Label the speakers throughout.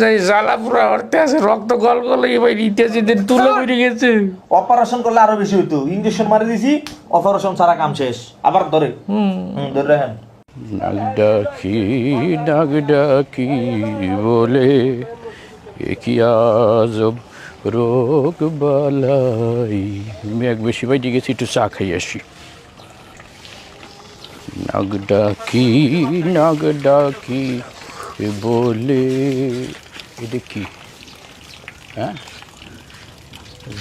Speaker 1: যাই জ্বালা পুরা হরতে আছে রক্ত গল গল এবার ইতিহাসে তুলে পড়ে গেছে।
Speaker 2: অপারেশন করলে আরও বেশি হইতো। ইঞ্জেকশন মারি দিছি অপারেশন ছাড়া কাম শেষ। আবার ধরে। হুম। ধরে রাখেন।
Speaker 1: নাক ডাকি নাক ডাকি বলে কি আজব রোগ বালাই। মেঘ বেশি বাইরে গেছি একটু চা খাই আসি। নাক ডাকি নাক ডাকি বলে এটা কি? হ্যাঁ?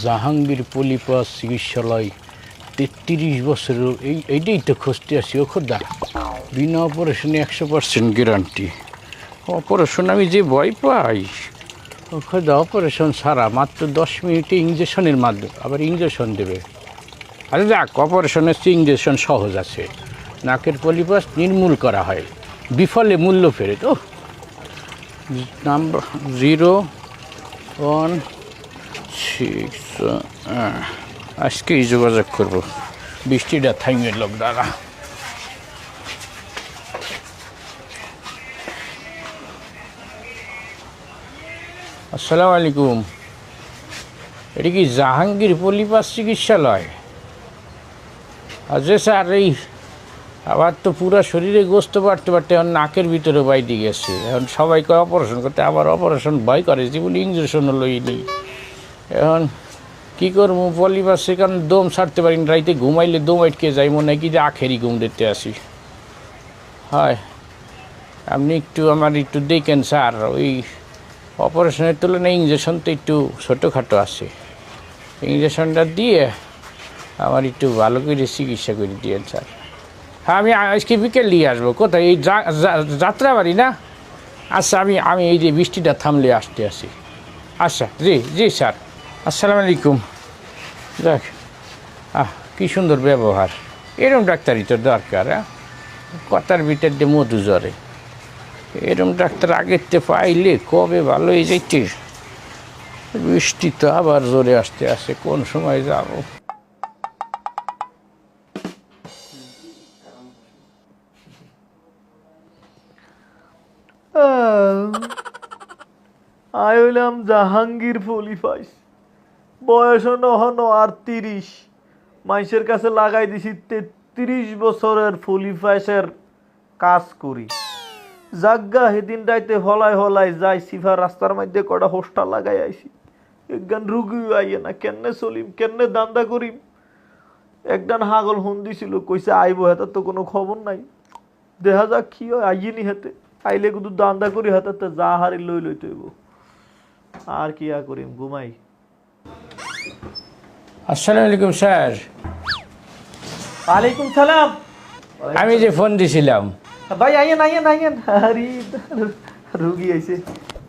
Speaker 1: জাহাঙ্গীর পলিপাস চিকিৎসালয়, তেত্রিশ বছরের এই এইটাই তো খুঁজতে আসি, ও খোদা। বিনা অপারেশনে একশো পার্সেন্ট গ্যারান্টি। অপারেশন আমি যে ভয় পাই। ও খোদা, অপারেশন সারা মাত্র দশ মিনিটে ইঞ্জেকশনের মাধ্যমে আবার ইঞ্জেকশন দেবে। আরে দেখ অপারেশনের চেয়ে ইঞ্জেকশন সহজ আছে। নাকের পলিপাস নির্মূল করা হয়। বিফলে মূল্য ফেরত। ও নাম্বার জিরো, ওয়ান, সিক্স আজকেই যোগাযোগ করব। বৃষ্টিটা থাইমের লোক দ্বারা আসসালামু আলাইকুম। এটা কি জাহাঙ্গীর পলিপাস চিকিৎসালয়? আচ্ছা স্যার, এই আবার তো পুরো শরীরে গোস্ত বাড়তে বাড়তে এখন নাকের ভিতরে বাইতে গেছে। এখন সবাইকে অপারেশন করতে, আবার অপারেশন ভয় করে জীবন ইঞ্জেকশনও লইনি এখন কী করব? পলিপাস সেখানে দম ছাড়তে পারি না, রাইতে ঘুমাইলে দম আটকে যাই মনে হয় কি যে আখেরই ঘুম দিতে আসি। হয়, আপনি একটু আমার একটু দেখেন স্যার, ওই অপারেশনের তুলনায় ইঞ্জেকশন তো একটু ছোটোখাটো আছে। ইঞ্জেকশনটা দিয়ে আমার একটু ভালো করে চিকিৎসা করে দিয়েন স্যার। হ্যাঁ আমি আজকে বিকেল নিয়ে আসব। কোথায়? এই যাত্রাবাড়ি না? আচ্ছা আমি আমি এই যে বৃষ্টিটা থামলে আসতে আসি। আচ্ছা জি জি, স্যার। আসসালামু আলাইকুম। দেখ আহ, কী সুন্দর ব্যবহার। এরম ডাক্তারই তো দরকার হ্যাঁ? কথার ভিতর দিয়ে মধু জ্বরে। এরম ডাক্তার আগের তে পাইলে কবে ভালো হয়ে যাইতে? বৃষ্টি তো আবার জোরে আসতে আসে, কোন সময় যাব?
Speaker 3: হইলাম জাহাঙ্গীর ফলিফাইস বয়স হনো আর তিরিশ। মানুষের কাছে লাগাই দিছি তেত্রিশ বছরের ফলিফাইসের কাজ করি। জাগা সেদিন রাইতে হলাই হলাই যাই সিফা রাস্তার মধ্যে কটা হোস্টা লাগাই আইছি। একগান রুগী আইয়ে না, কেমনে চলিম, কেমনে দান্দা করিম? একদান হাগল হন দিছিল, কইছে, আইব হেতার তো কোনো খবর নাই। দেখা যাক কি হয় আইয়েনি হেতে। আইলে কিন্তু দান্দা করি হাতে যা হারি লই লইতে হইব। আর কি আর করিম ঘুমাই।
Speaker 1: আসসালামু আলাইকুম স্যার।
Speaker 3: ওয়ালাইকুম সালাম।
Speaker 1: আমি যে ফোন দিছিলাম।
Speaker 3: ভাই আইয়েন আইয়েন আইয়েন। আরে রুগী আইছে।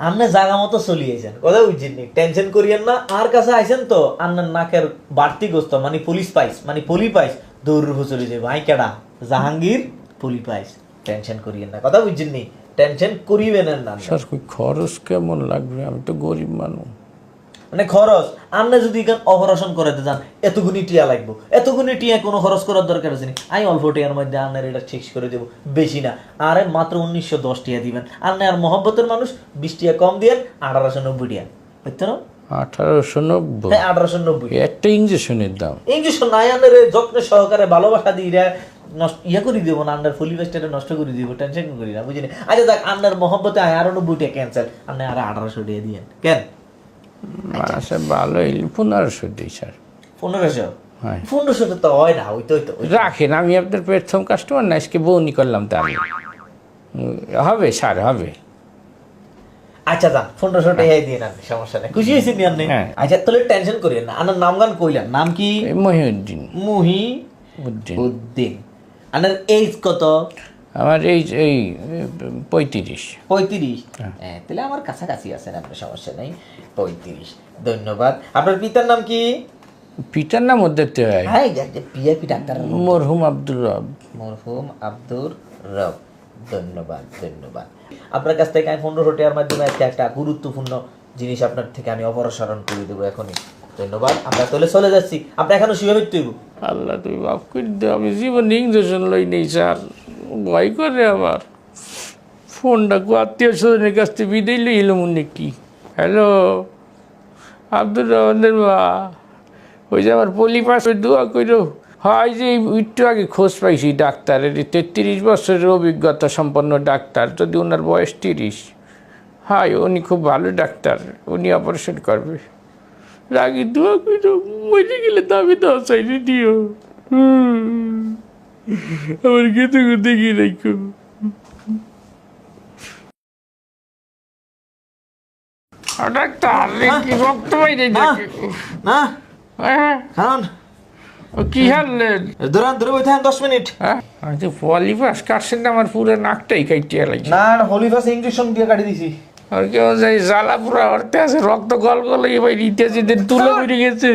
Speaker 2: আপনি জায়গা মতো চলি আইছেন। কথা বুঝছেন নি? টেনশন করিয়েন না। আর কাছে আইছেন তো আপনার নাকের বাড়তি গোস্ত মানে পুলিশ পাইস মানে পলি পাইস দৌড় রূপে চলে যাবে আই কেডা? জাহাঙ্গীর পলি পাইস। টেনশন করিয়েন না। কথা বুঝছেন নি? টেনশন করিবেন না
Speaker 1: স্যার কই খরচ কেমন লাগবে? আমি তো গরিব মানুষ।
Speaker 2: মানে খরচ? আপনি যদি এখান অপারেশন করাতে যান এতগুনি টিয়া লাগবো। এতগুনি টিয়া কোনো খরচ করার দরকার আছে নি? আমি অল্প টিয়ার মধ্যে আপনার এটা ঠিক করে দেবো। বেশি না। আরে মাত্র উনিশশো দশ টিয়া দিবেন। আপনি আর মহব্বতের মানুষ বিশ টিয়া কম দিয়েন আঠারোশো নব্বই টিয়া। বুঝতে না
Speaker 1: আঠারোশো নব্বই?
Speaker 2: হ্যাঁ আঠারোশো নব্বই
Speaker 1: একটা ইঞ্জেকশনের দাম।
Speaker 2: ইঞ্জেকশন নাই যত্ন সহকারে ভালোবাসা দিয়ে। নষ্ট ইয়া করে দিব না আন্ডার ফুলিবেস্টারে নষ্ট করে দিব টেনশন করি না বুঝিনি? আচ্ছা দেখ আন্ডার মহব্বতে আয় আরও নব্বইটা ক্যান্সেল আপনি আর আঠারোশো দিয়ে দিয়েন। কেন?
Speaker 1: আচ্ছা ভালো পনেরোশো দিই স্যার।
Speaker 2: পনেরোশো?
Speaker 1: হ্যাঁ।
Speaker 2: পনেরোশো তো হয় না ওই তো ওই তো
Speaker 1: রাখেন আমি আপনার প্রথম কাস্টমার না আজকে বউনি করলাম তা আমি। হবে স্যার হবে।
Speaker 2: আচ্ছা যান পনেরোশো টাকাই দিয়ে নেন সমস্যা নেই। খুশি হয়েছেন নি আপনি?
Speaker 1: হ্যাঁ।
Speaker 2: আচ্ছা তাহলে টেনশন করিয়েন না। আনার নাম গান কইলেন নাম কি?
Speaker 1: মহিউদ্দিন।
Speaker 2: মুহি
Speaker 1: উদ্দিন।
Speaker 2: আনার এইজ কত?
Speaker 1: আমার এই এই পঁয়ত্রিশ।
Speaker 2: পঁয়ত্রিশ? হ্যাঁ। তাহলে আমার কাছাকাছি আছেন আপনার সমস্যা নেই। পঁয়ত্রিশ ধন্যবাদ। আপনার পিতার নাম কি?
Speaker 1: পিতার নাম দেখতে হয়
Speaker 2: হ্যাঁ একটা ডাক্তার।
Speaker 1: মরহুম আব্দুর রব।
Speaker 2: মরহুম আব্দুর রব। ধন্যবাদ ধন্যবাদ। আপনার কাছ থেকে আমি পনেরোশো টাকার মাধ্যমে একটা গুরুত্বপূর্ণ জিনিস আপনার থেকে আমি অপসারণ করে দেবো এখনই। ধন্যবাদ, আমরা তাহলে চলে যাচ্ছি। আপনি এখনও শুয়ে মৃত্যু
Speaker 1: আল্লাহ, তুমি মাফ করে আমি জীবন ইঞ্জেকশন লই নেই, স্যার। ভয় করে আমার। ফোনটা কো, আত্মীয় স্বজনের কাছ থেকে বিদায় লই এলো মনে কি? হ্যালো? আব্দুর রহমানের মা। ওই যে আমার পলি পাশে দোয়া করো হয় যে, একটু আগে খোঁজ পাইছি ডাক্তারের তেত্রিশ বছরের অভিজ্ঞতা সম্পন্ন ডাক্তার, যদি ওনার বয়স তিরিশ। হাই, উনি খুব ভালো ডাক্তার, উনি অপারেশন করবে। রাগি দোয়া করো মরে গেলে দাবি দাও চাইলে দিও। আমার রাখো ডাক্তার কি রক্ত বাইরে
Speaker 2: না
Speaker 1: হ্যাঁ কি হারলেন?
Speaker 2: দৌড়ান ধরে বই থাকেন দশ মিনিট।
Speaker 1: হ্যাঁ। আমি তো পলিপাস কাটছেন না আমার পুরো নাকটাই কাইটিয়া লাগছে।
Speaker 2: না হলিফাস ইঞ্জেকশন দিয়ে কাটি দিছি।
Speaker 1: আর কেউ জ্বালা পুরা আছে রক্ত গল গল এবার ইতিহাসে দিন তুলে গেছে।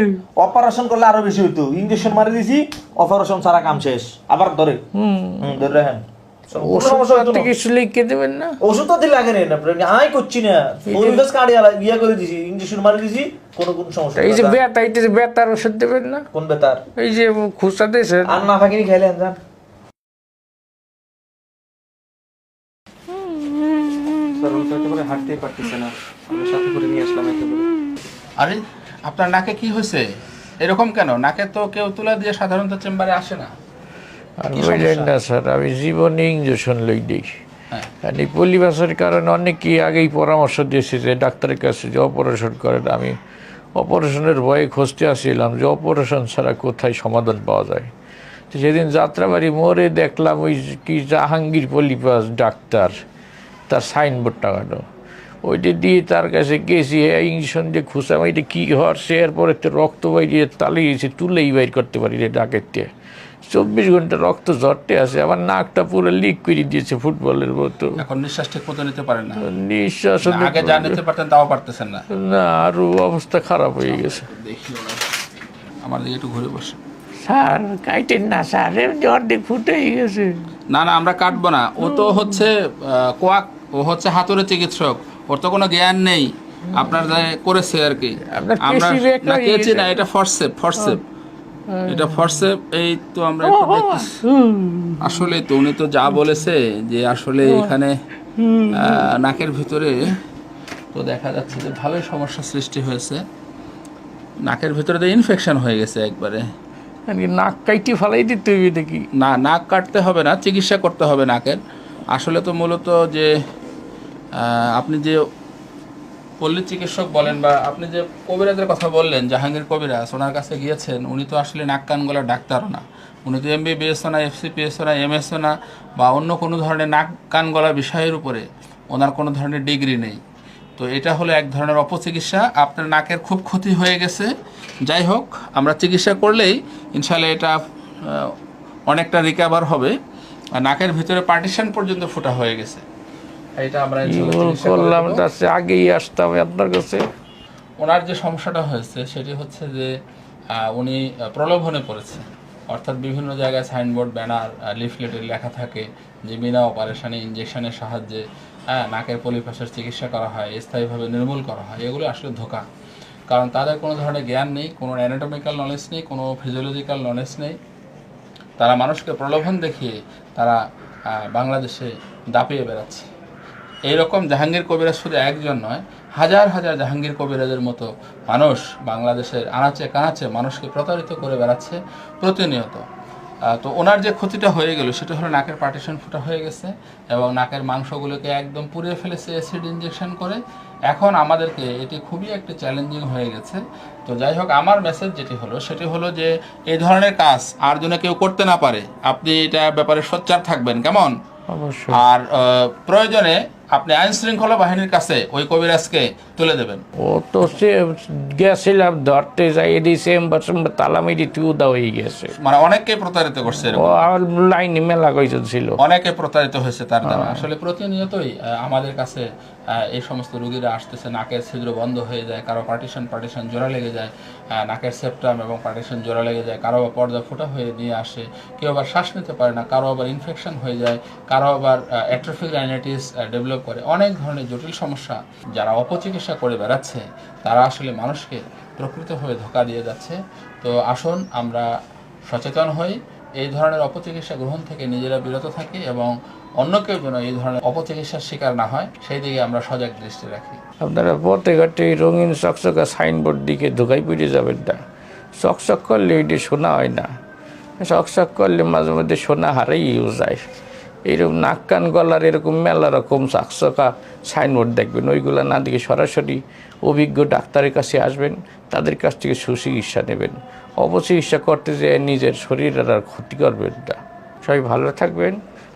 Speaker 2: অপারেশন করলে আরও বেশি হইতো। ইঞ্জেকশন মারি দিছি অপারেশন সারা কাম শেষ। আবার ধরে। হুম। ধরে রাখেন। সমস্যা
Speaker 1: ওষুধ
Speaker 2: হইতো না।
Speaker 1: থেকে লিখে দেবেন না?
Speaker 2: ওষুধ তো দিলে লাগে না আই করছি না। কার্ডে ইয়া করে দিছি ইঞ্জেকশন মারি দিছি কোনো কোন সমস্যা
Speaker 1: এই যে। ব্যথা যে ব্যথার ওষুধ দেবেন না?
Speaker 2: কোন
Speaker 1: এই যে খুচরা দিয়েছেন।
Speaker 2: আর না ফাঁকিনি খাইলেন যান
Speaker 4: হাঁটতেই পারতেছে না। আমি সাথে করে নিয়ে আসলাম একেবারে।
Speaker 5: আরে আপনার নাকে কি হয়েছে? এরকম কেন? নাকে তো কেউ তুলা দিয়ে সাধারণত চেম্বারে আসে না।
Speaker 1: না স্যার আমি জীবনে ইঞ্জেকশন লই দিই
Speaker 5: হ্যাঁ।
Speaker 1: এই পলিবাসের কারণে অনেকেই আগেই পরামর্শ দিয়েছে যে ডাক্তারের কাছে যে অপারেশন করেন। আমি অপারেশনের ভয়ে খুঁজতে আসছিলাম যে অপারেশন ছাড়া কোথায় সমাধান পাওয়া যায়। তো সেদিন যাত্রাবাড়ি মোড়ে দেখলাম ওই কি জাহাঙ্গীর পলিপাস ডাক্তার। তার সাইনবোর্ড টাঙানো ওইটা দিয়ে তার কাছে গেছি ইঞ্জেকশন দিয়ে খুঁজলাম এটা কী হওয়ার সে এরপরে তো রক্ত বাইরে তালিয়েছে তুলেই বাইর করতে পারি রে ডাকেরতে চব্বিশ ঘণ্টা রক্ত ঝরতে আছে আমার নাকটা পুরো লিক করে দিয়েছে ফুটবলের মতো।
Speaker 5: এখন নিঃশ্বাস ঠিক মতো নিতে পারেন না।
Speaker 1: নিঃশ্বাস
Speaker 5: আগে যা নিতে পারতেন তাও পারতেছেন না।
Speaker 1: না আরও অবস্থা খারাপ হয়ে গেছে।
Speaker 5: দেখি আমার দিকে একটু ঘুরে বসে।
Speaker 1: স্যার কাইটেন না স্যার অর্ধেক ফুটে গেছে।
Speaker 5: না না আমরা কাটবো না। ও তো হচ্ছে কোয়াক ও হচ্ছে হাতুড়ে চিকিৎসক। ওর তো কোনো জ্ঞান নেই। আপনার যা করেছে আর কি। আমরা না কেছি না এটা। Forcep forcep. এটা ফরসেপ এই তো আমরা একটু দেখতেছি আসলে তো উনি তো যা বলেছে যে আসলে এখানে নাকের ভিতরে তো দেখা যাচ্ছে যে ভালোই সমস্যা সৃষ্টি হয়েছে। নাকের ভিতরে তো ইনফেকশন হয়ে গেছে একবারে।
Speaker 1: নাক কাইটি ফালাই দিতে দেখি।
Speaker 5: না নাক কাটতে হবে না চিকিৎসা করতে হবে নাকের। আসলে তো মূলত যে আপনি যে পল্লী চিকিৎসক বলেন বা আপনি যে কবিরাজের কথা বললেন, জাহাঙ্গীর কবিরাজ, ওনার কাছে গিয়েছেন, উনি তো আসলে নাক কান গলার ডাক্তারও না। উনি তো এমবিবিএসও না এফসিপিএসও না এমএসও না, বা অন্য কোনো ধরনের নাক কান গলা বিষয়ের উপরে ওনার কোনো ধরনের ডিগ্রি নেই। তো এটা হলো এক ধরনের অপচিকিৎসা। আপনার নাকের খুব ক্ষতি হয়ে গেছে। যাই হোক, আমরা চিকিৎসা করলেই ইনশাল্লাহ এটা অনেকটা রিকভার হবে। নাকের ভিতরে পার্টিশন পর্যন্ত ফোটা হয়ে গেছে। এটা আমরা
Speaker 1: করলাম তার আগেই আসতাম আপনার কাছে?
Speaker 5: ওনার যে সমস্যাটা হয়েছে সেটি হচ্ছে যে উনি প্রলোভনে পড়েছে। অর্থাৎ বিভিন্ন জায়গায় সাইনবোর্ড ব্যানার লিফলেটে লেখা থাকে যে বিনা অপারেশনে ইঞ্জেকশনের সাহায্যে হ্যাঁ নাকের পলিপাসের চিকিৎসা করা হয় স্থায়ীভাবে নির্মূল করা হয় এগুলো আসলে ধোকা। কারণ তাদের কোনো ধরনের জ্ঞান নেই কোনো অ্যানাটমিক্যাল নলেজ নেই কোনো ফিজিওলজিক্যাল নলেজ নেই। তারা মানুষকে প্রলোভন দেখিয়ে তারা বাংলাদেশে দাপিয়ে বেড়াচ্ছে। এইরকম জাহাঙ্গীর কবিরাজ শুধু একজন নয়, হাজার হাজার জাহাঙ্গীর কবিরাজের মতো মানুষ বাংলাদেশের আনাচে কানাচে মানুষকে প্রতারিত করে বেড়াচ্ছে প্রতিনিয়ত। তো ওনার যে ক্ষতিটা হয়ে গেল, সেটা হলো নাকের পার্টিশন ফুটা হয়ে গেছে এবং নাকের মাংসগুলোকে একদম পুড়িয়ে ফেলেছে অ্যাসিড ইঞ্জেকশন করে। এখন আমাদেরকে এটি খুবই একটা চ্যালেঞ্জিং হয়ে গেছে। তো যাই হোক, আমার মেসেজ যেটি হলো, সেটি হলো যে এই ধরনের কাজ আর যেন কেউ করতে না পারে। আপনি এটা ব্যাপারে সোচ্চার থাকবেন, কেমন? আর প্রয়োজনে আপনি আইন শৃঙ্খলা বাহিনীর কাছে ওই কবিরাজকে তুলে দেবেন।
Speaker 1: ও তো সে গেছিলাম ধরতে যাই এদিকে চেম্বার চেম্বার তালা মেরি তুই উদা হয়ে গেছে।
Speaker 5: মানে অনেককে প্রতারিত করছে
Speaker 1: ও লাইন মেলা কইছে ছিল?
Speaker 5: অনেকে প্রতারিত হয়েছে তার দ্বারা। আসলে প্রতিনিয়তই আমাদের কাছে এই সমস্ত রোগীরা আসতেছে, নাকের ছিদ্র বন্ধ হয়ে যায়, কারও পার্টিশন পার্টিশন জোড়া লেগে যায় নাকের সেপ্টাম এবং পার্টিশন জোড়া লেগে যায়, কারও আবার পর্দা ফোটা হয়ে নিয়ে আসে, কেউ আবার শ্বাস নিতে পারে না, কারও আবার ইনফেকশন হয়ে যায়, কারও আবার অ্যাট্রোফিক রাইনাইটিস ডেভেলপ করে। অনেক ধরনের জটিল সমস্যা যারা অপচিকিৎসা করে বেড়াচ্ছে, তারা আসলে মানুষকে প্রকৃতভাবে ধোকা দিয়ে যাচ্ছে। তো আসুন আমরা সচেতন হই, এই ধরনের অপচিকিৎসা গ্রহণ থেকে নিজেরা বিরত থাকি এবং অন্য কেউ যেন এই ধরনের অপচিকিৎসার শিকার না হয়, সেই দিকে আমরা সজাগ দৃষ্টি রাখি।
Speaker 1: আপনারা পথে ঘাটে রঙিন চকচকা সাইনবোর্ড দিকে ধোকাই পড়ে যাবেন না। চকচক করলে ওইটি শোনা হয় না। চকচক করলে মাঝে মধ্যে সোনা হারাইও যায় এইরকম নাক কান গলার এরকম মেলা রকম চকচকা সাইনবোর্ড দেখবেন। ওইগুলো না দিকে সরাসরি অভিজ্ঞ ডাক্তারের কাছে আসবেন, তাদের কাছ থেকে সুচিকিৎসা নেবেন। অপচিকিৎসা করতে যেয়ে নিজের শরীরের আর ক্ষতি করবেন না। সবাই ভালো থাকবেন।